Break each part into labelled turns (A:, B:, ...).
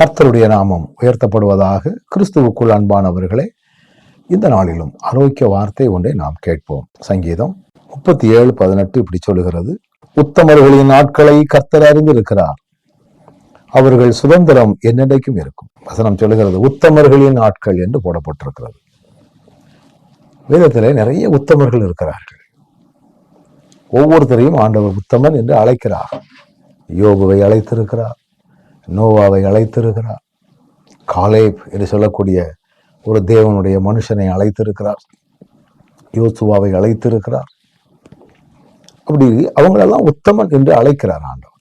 A: கர்த்தருடைய நாமம் உயர்த்தப்படுவதாக கிறிஸ்துவுக்குள் அன்பானவர்களே இந்த நாளிலும் ஆரோக்கிய வார்த்தை ஒன்றை நாம் கேட்போம். சங்கீதம் முப்பத்தி ஏழு பதினெட்டு இப்படி சொல்லுகிறது. உத்தமர்களின் நாட்களை கர்த்தர் அறிந்திருக்கிறார். அவர்கள் சுதந்திரம் என்னென்றைக்கும் இருக்கும். வசனம் சொல்லுகிறது உத்தமர்களின் நாட்கள் என்று போடப்பட்டிருக்கிறது. வேதத்திலே நிறைய உத்தமர்கள் இருக்கிறார்கள். ஒவ்வொருத்தரையும் ஆண்டவர் உத்தமன் என்று அழைக்கிறார். யோபுவை அழைத்திருக்கிறார். நோவாவை அழைத்திருக்கிறார். காலேப் என்று சொல்லக்கூடிய ஒரு தேவனுடைய மனுஷனை அழைத்திருக்கிறார். யோசுவாவை அழைத்திருக்கிறார். அப்படி அவங்களெல்லாம் உத்தமன் என்று அழைக்கிறார் ஆண்டவர்.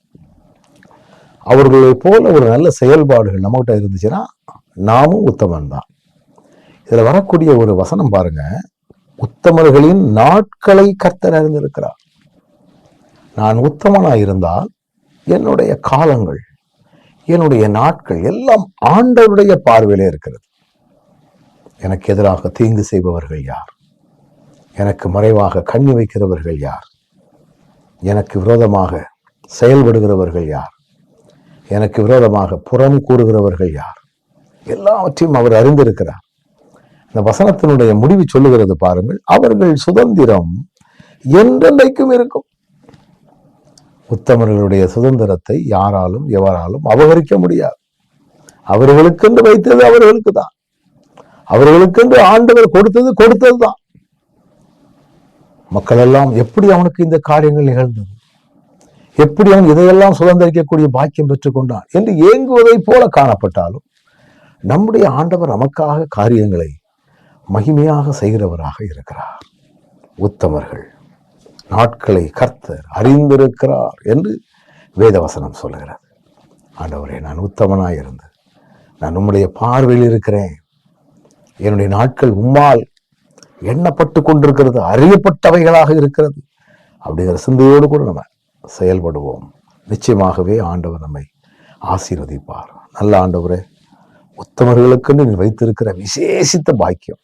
A: அவர்களை போல ஒரு நல்ல செயல்பாடுகள் நம்மகிட்ட இருந்துச்சுன்னா நாமும் உத்தமன் தான். இதில் வரக்கூடிய ஒரு வசனம் பாருங்க. உத்தமர்களின் நாட்களை கர்த்தர் அறிந்திருக்கிறார். நான் உத்தமனாக இருந்தால் என்னுடைய காலங்கள் என்னுடைய நாட்கள் எல்லாம் ஆண்டவருடைய பார்வையிலே இருக்கிறது. எனக்கு எதிராக தீங்கு செய்பவர்கள் யார்? எனக்கு மறைவாக கண்ணி வைக்கிறவர்கள் யார்? எனக்கு விரோதமாக செயல்படுகிறவர்கள் யார்? எனக்கு விரோதமாக புறம் கூறுகிறவர்கள் யார்? எல்லாவற்றையும் அவர் அறிந்திருக்கிறார். இந்த வசனத்தினுடைய முடிவு சொல்லுகிறது பாருங்கள். அவர்கள் சுதந்திரம் என்றென்றைக்கும் இருக்கும். உத்தமர்களுடைய சுதந்திரத்தை யாராலும் எவராலும் அபகரிக்க முடியாது. அவர்களுக்கென்று வைத்தது அவர்களுக்கு தான் அவர்களுக்கென்று ஆண்டவர் கொடுத்தது கொடுத்தது தான் மக்கள் எல்லாம் எப்படி அவனுக்கு இந்த காரியங்கள் நிகழ்ந்தது? எப்படி அவன் இதையெல்லாம் சுதந்திரிக்கக்கூடிய பாக்கியம் பெற்றுக்கொண்டான் என்று ஏங்குவதைப் போல காணப்பட்டாலும் நம்முடைய ஆண்டவர் நமக்காக காரியங்களை மகிமையாக செய்கிறவராக இருக்கிறார். உத்தமர்கள். நாட்களை கர்த்தர் அறிந்திருக்கிறார் என்று வேதவசனம் சொல்லுகிறது. ஆண்டவரே நான் உத்தமனாக இருந்து நான் உம்முடைய பார்வையில் இருக்கிறேன். என்னுடைய நாட்கள் உம்மால் எண்ணப்பட்டு கொண்டிருக்கிறது அறியப்பட்டவைகளாக இருக்கிறது. அப்படிங்கிற சிந்தையோடு கூட நம்ம செயல்படுவோம். நிச்சயமாகவே ஆண்டவர் நம்மை ஆசீர்வதிப்பார். நல்ல ஆண்டவரே உத்தமர்களுக்கென்று நீ வைத்திருக்கிற விசேஷித்த பாக்கியம்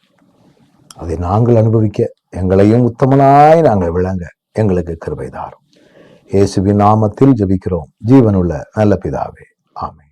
A: அதை நாங்கள் அனுபவிக்க எங்களையும் உத்தமனாய் நாங்கள் விளங்க எங்களுக்கு கிருபை தாரும். இயேசுவின் நாமத்தில் ஜெபிக்கிறோம். ஜீவனுள்ள நல்ல பிதாவே. ஆமே